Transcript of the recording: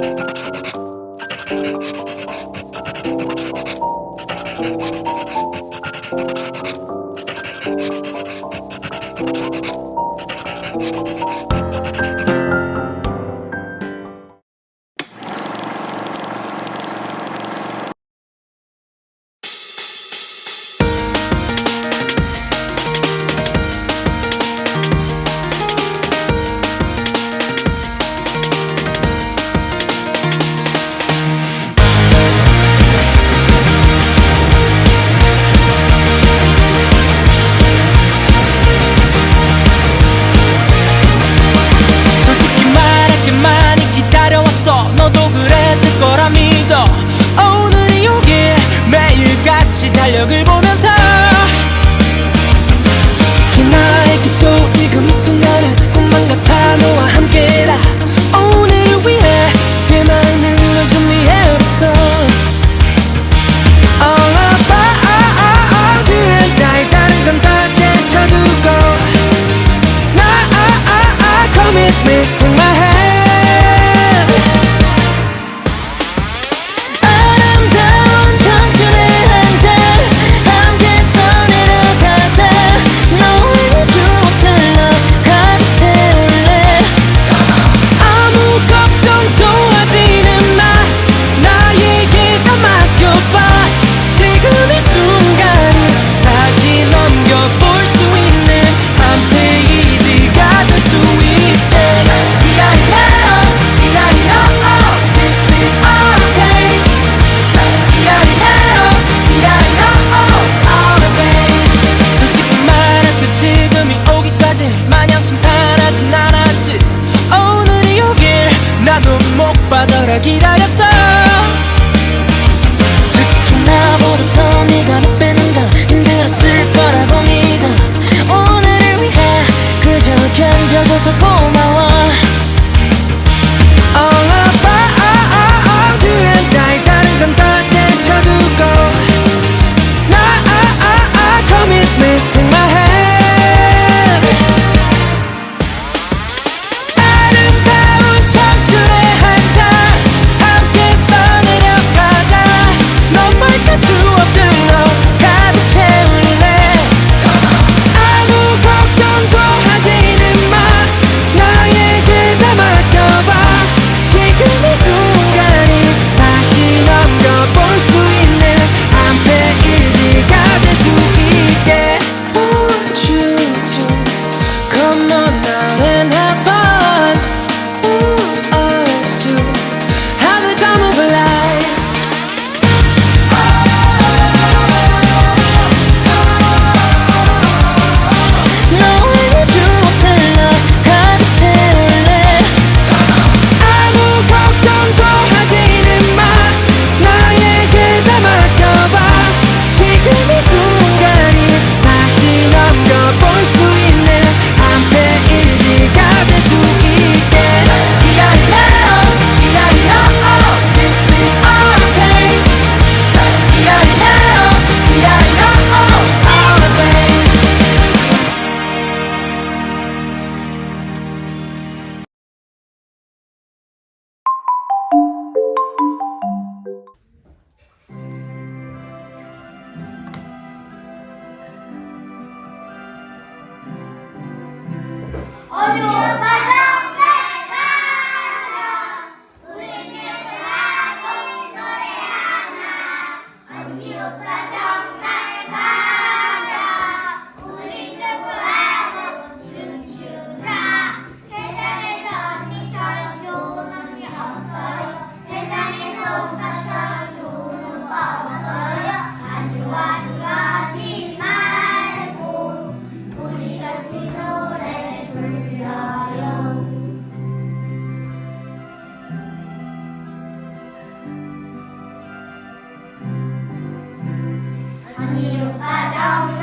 you 단순 달하진 않았지. 오늘이 오길 나도 못 받아라. 기다렸어. 솔직히 나보다 더 네가 못 뺀다. 건 힘들었을 거라고 믿어. 오늘을 위해 그저 견뎌줘서 I'm not down.